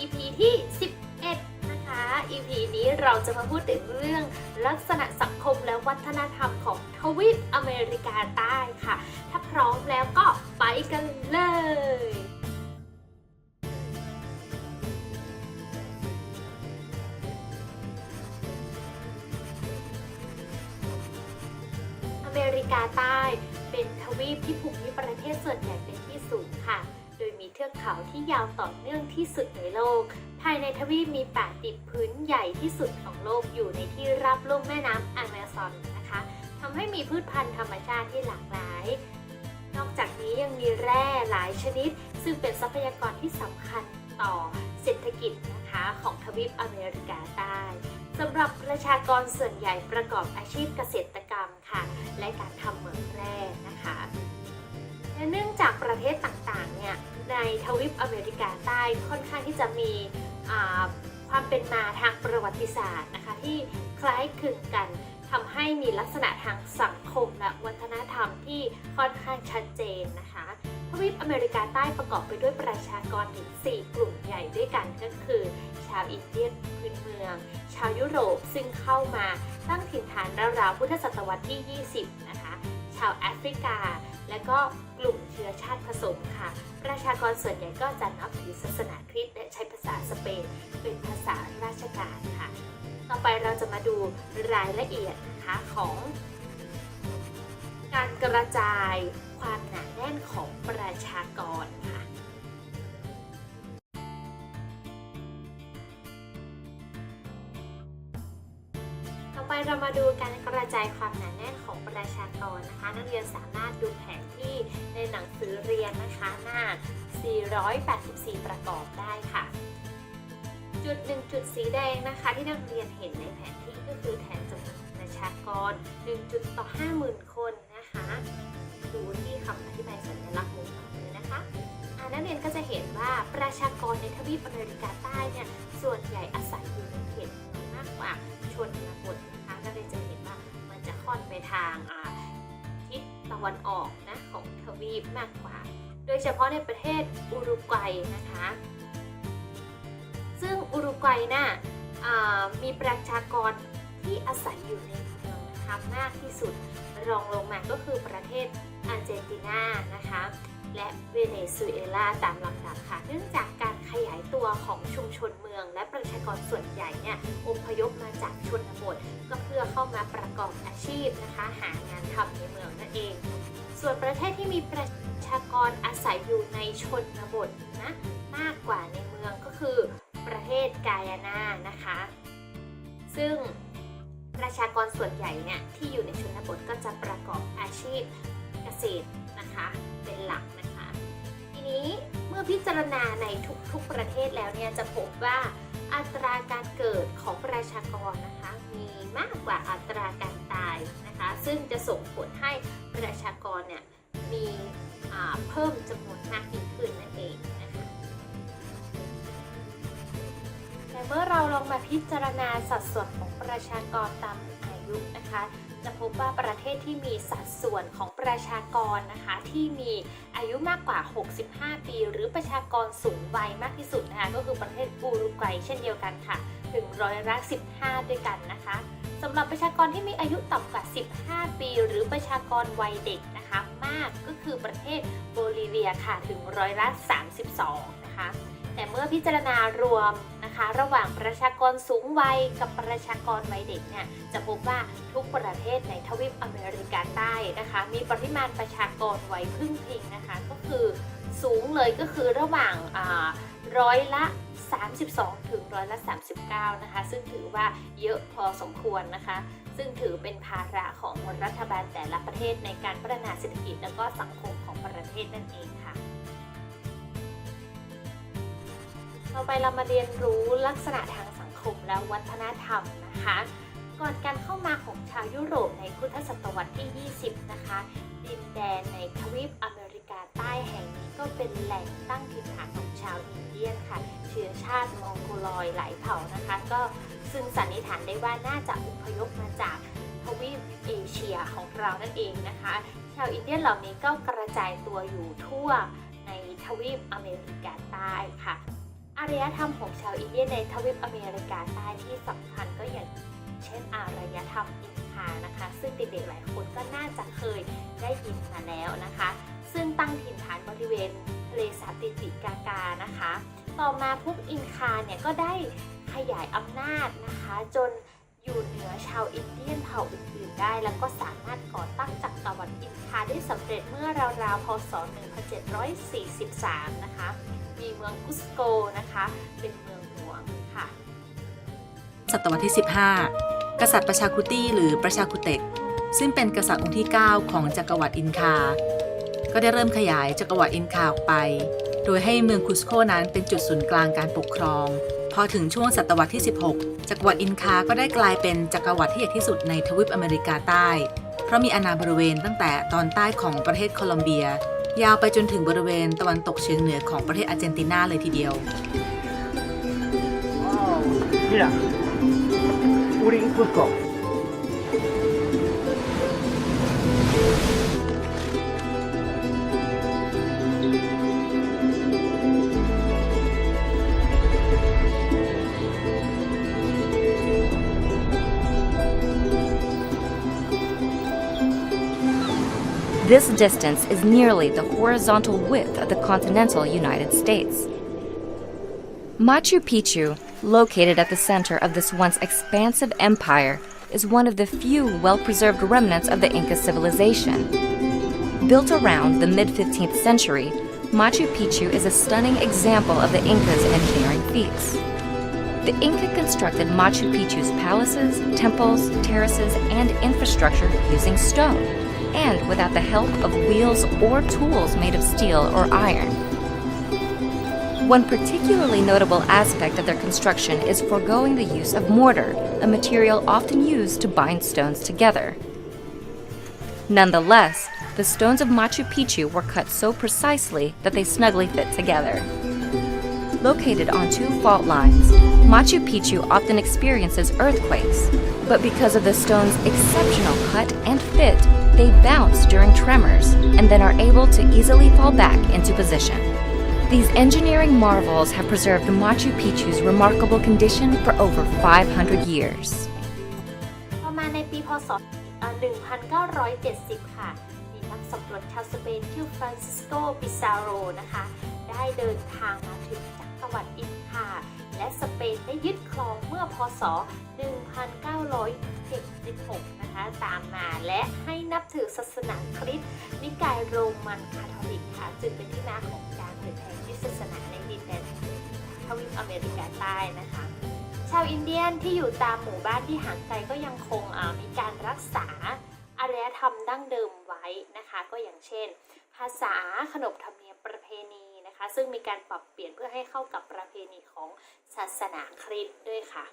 EP ที่ 11 นะคะ EP นี้เราจะมาพูดถึงเรื่องลักษณะสังคมและวัฒนธรรมของทวีปอเมริกาใต้ค่ะ ถ้าพร้อมแล้วก็ไปกันเลยอเมริกาใต้เป็นทวีปที่ภูมิประเทศส่วนใหญ่เป็นที่สูงค่ะ ทือกเขาที่ยาวต่อเนื่องที่สุดในโลก ภายในทวีปมีป่าดิบพื้นใหญ่ที่สุดของโลกอยู่ในที่รับลุ่มแม่น้ำอเมซอนนะคะทำให้มีพืชพันธุ์ธรรมชาติที่หลากหลาย นอกจากนี้ยังมีแร่หลายชนิด ซึ่งเป็นทรัพยากรที่สำคัญต่อเศรษฐกิจนะคะของทวีปอเมริกาใต้สำหรับประชากรส่วนใหญ่ประกอบอาชีพเกษตรกรรมค่ะ และการทำเหมืองแร่นะคะและเนื่องจากประเทศต่าง ในทวีปอเมริกาใต้ค่อนข้างที่จะมีความเป็นมาทางประวัติศาสตร์นะคะที่คล้ายคลึงกันทำให้มีลักษณะทางสังคมและวัฒนธรรมที่ค่อนข้างชัดเจนนะคะทวีปอเมริกาใต้ประกอบไปด้วยประชากรถึง 4 กลุ่มใหญ่ด้วยกันก็คือ ชาวอินเดียนพื้นเมือง ชาวยุโรปซึ่งเข้ามาตั้งถิ่นฐานราวๆพุทธศตวรรษที่ 20 นะคะ ชาวแอฟริกา และก็กลุ่มเชื้อชาติผสมค่ะ ประชากรส่วนใหญ่ก็จะนับถือศาสนาคริสต์และใช้ภาษาสเปนเป็นภาษาราชการค่ะ ต่อไปเราจะมาดูรายละเอียดนะคะของ การกระจายความหนาแน่นของประชากรค่ะ ไปเรามาดูการกระจายความหนาแน่นของประชากรนะคะ นักเรียนสามารถดูแผนที่ในหนังสือเรียนนะคะหน้า 484 ประกอบได้ค่ะ จุดหนึ่งจุดสีแดงนะคะ ที่นักเรียนเห็นในแผนที่ก็คือแทนจำนวนประชากร1จุดต่อ50,000 คนนะคะดูที่คำอธิบายสัญลักษณ์มุมขวามือนะคะนักเรียนก็จะเห็นว่าประชากรในทวีปอเมริกาใต้เนี่ยส่วนใหญ่อาศัยอยู่ในเขตเมืองมากกว่าชนบท ทางทิศตะวันออกนะของทวีปมากกว่า โดยเฉพาะในประเทศอุรุกวัยนะคะ ซึ่งอุรุกวัยน่ะอ่ามีประชากรที่อาศัยอยู่ในเมืองนะคะมากที่สุดรองลงมาก็คือประเทศอาร์เจนตินานะคะ และเวเนซุเอลาตามลำดับค่ะ เนื่องจากการขยายตัวของชุมชนเมือง และประชากรส่วนใหญ่เนี่ยอพยพมาจากชนบทก็เพื่อเข้ามาประกอบอาชีพนะคะ หางานทำในเมืองนั่นเอง ส่วนประเทศที่มีประชากรอาศัยอยู่ในชนบทนะมากกว่าในเมืองก็คือ ประเทศกายานานะคะ ซึ่งประชากรส่วนใหญ่เนี่ยที่อยู่ในชนบทก็จะประกอบอาชีพเกษตรนะคะ พิจารณาในทุกๆประเทศแล้วเนี่ยจะพบว่าอัตราการเกิดของประชากรนะคะมีมากกว่าอัตราการตายนะคะซึ่งจะส่งผลให้ประชากรเนี่ยมีเพิ่มจำนวนมากยิ่งขึ้นนั่นเองนะคะแต่เมื่อเราลองมาพิจารณาสัดส่วนของประชากรตามอายุนะคะ จะพบว่าประเทศที่มีสัดส่วนของประชากรนะคะที่มีอายุมากกว่า 65 ปี หรือประชากรสูงวัยมากที่สุดนะคะก็คือประเทศอุรุกวัยเช่นเดียวกันค่ะถึงร้อยละ15 ด้วยกันนะคะสำหรับประชากรที่มีอายุต่ำกว่า 15 ปี หรือประชากรวัยเด็กนะคะมากก็คือประเทศโบลิเวียค่ะถึงร้อยละ32 นะคะแต่เมื่อพิจารณารวม ระหว่างประชากรสูงวัยกับประชากรวัยเด็กเนี่ยจะพบว่าทุกประเทศในทวีปอเมริกาใต้นะคะ มีปริมาณประชากรวัยพึ่งพิงนะคะ ก็คือสูงเลยก็คือระหว่างร้อยละ 32 ถึงร้อยละ 39 นะคะ ซึ่งถือว่าเยอะพอสมควรนะคะ ซึ่งถือเป็นภาระของรัฐบาลแต่ละประเทศในการพัฒนาเศรษฐกิจและก็สังคมของประเทศนั่นเองค่ะ ต่อไปเรามาเรียนรู้ลักษณะทางสังคมและวัฒนธรรมนะคะ ก่อนการเข้ามาของชาวยุโรปในพุทธศตวรรษที่ 20 นะคะ ดินแดนในทวีปอเมริกาใต้แห่งนี้ก็เป็นแหล่งตั้งถิ่นฐานของชาวอินเดียนค่ะ เชื้อชาติมองโกลอยหลายเผ่านะคะ ก็ซึ่งสันนิษฐานได้ว่าน่าจะอพยพมาจากทวีปเอเชียของเรานั่นเองนะคะ ชาวอินเดียนเหล่านี้ก็กระจายตัวอยู่ทั่วในทวีปอเมริกาใต้ค่ะ อารยธรรมของชาวอินเดียในทวีปอเมริกาใต้ที่สำคัญก็อย่างเช่นอารยธรรมอินคานะคะ ซึ่งเด็กๆหลายคนก็น่าจะเคยได้ยินมาแล้วนะคะ ซึ่งตั้งถิ่นฐานบริเวณทะเลสาบติติกากานะคะ ต่อมาพวกอินคาเนี่ยก็ได้ขยายอำนาจนะคะ จน อยู่เหนือชาวอินเดียนเผ่าอื่นๆได้ แล้วก็สามารถก่อตั้งจักรวรรดิอินคาได้สำเร็จเมื่อราวๆ พศ 1743 นะคะ มีเมืองกุสโกนะคะ เป็นเมืองหลวงค่ะ ศตวรรษที่ 15 กษัตริย์ประชาคุตีหรือประชาคุเตก ซึ่งเป็นกษัตริย์องค์ที่ 9 ของจักรวรรดิอินคา ก็ได้เริ่มขยายจักรวรรดิอินคาออกไป โดยให้เมืองคุสโคนั้นเป็นจุดศูนย์กลางการปกครอง อถึงช่วงศตวรรษที่ 16 จักรวรรดิอินคาก็ได้กลายเป็นจักรวรรดิที่ใหญ่ที่สุดในทวีปอเมริกาใต้ เพราะมีอาณาบริเวณตั้งแต่ตอนใต้ของประเทศโคลอมเบีย ยาวไปจนถึงบริเวณตะวันตกเฉียงเหนือของประเทศอาร์เจนตินาเลยทีเดียว Mira, Uri Cusco. This distance is nearly the horizontal width of the continental United States. Machu Picchu, located at the center of this once expansive empire, is one of the few well preserved remnants of the Inca civilization. Built around the mid 15th century, Machu Picchu is a stunning example of the Incas' engineering feats. The Inca constructed Machu Picchu's palaces, temples, terraces, and infrastructure using stone, and without the help of wheels or tools made of steel or iron. One particularly notable aspect of their construction is foregoing the use of mortar, a material often used to bind stones together. Nonetheless, the stones of Machu Picchu were cut so precisely that they snugly fit together. Located on two fault lines, Machu Picchu often experiences earthquakes, but because of the stone's exceptional cut and fit, they bounce during tremors and then are able to easily fall back into position. These engineering marvels have preserved Machu Picchu's remarkable condition for over 500 years. ประมาณในปีพศเอ่อ1970 ค่ะ มีนักสำรวจชาวสเปนชื่อฟรานซิสโกปิซาโรนะคะ ได้เดินทางมาถึงจักรวรรดิอินคา และสเปนได้ยึดครองเมื่อพศ 1976 นะคะ ตามมา และให้นับถือศาสนาคริสต์นิกายโรมันคาทอลิกค่ะจึงเป็นที่มาของการเผยแผ่คริสตศาสนาในดินแดนทวีปอเมริกาใต้นะคะ ชาวอินเดียนที่อยู่ตามหมู่บ้านที่ห่างไกลก็ยังคงมีการรักษาอารยธรรมดั้งเดิมไว้นะคะ ก็อย่างเช่น ภาษาขนบธรรมเนียมประเพณีนะคะ ซึ่งมีการปรับเปลี่ยนเพื่อให้เข้ากับประเพณีของศาสนาคริสต์ด้วยค่ะ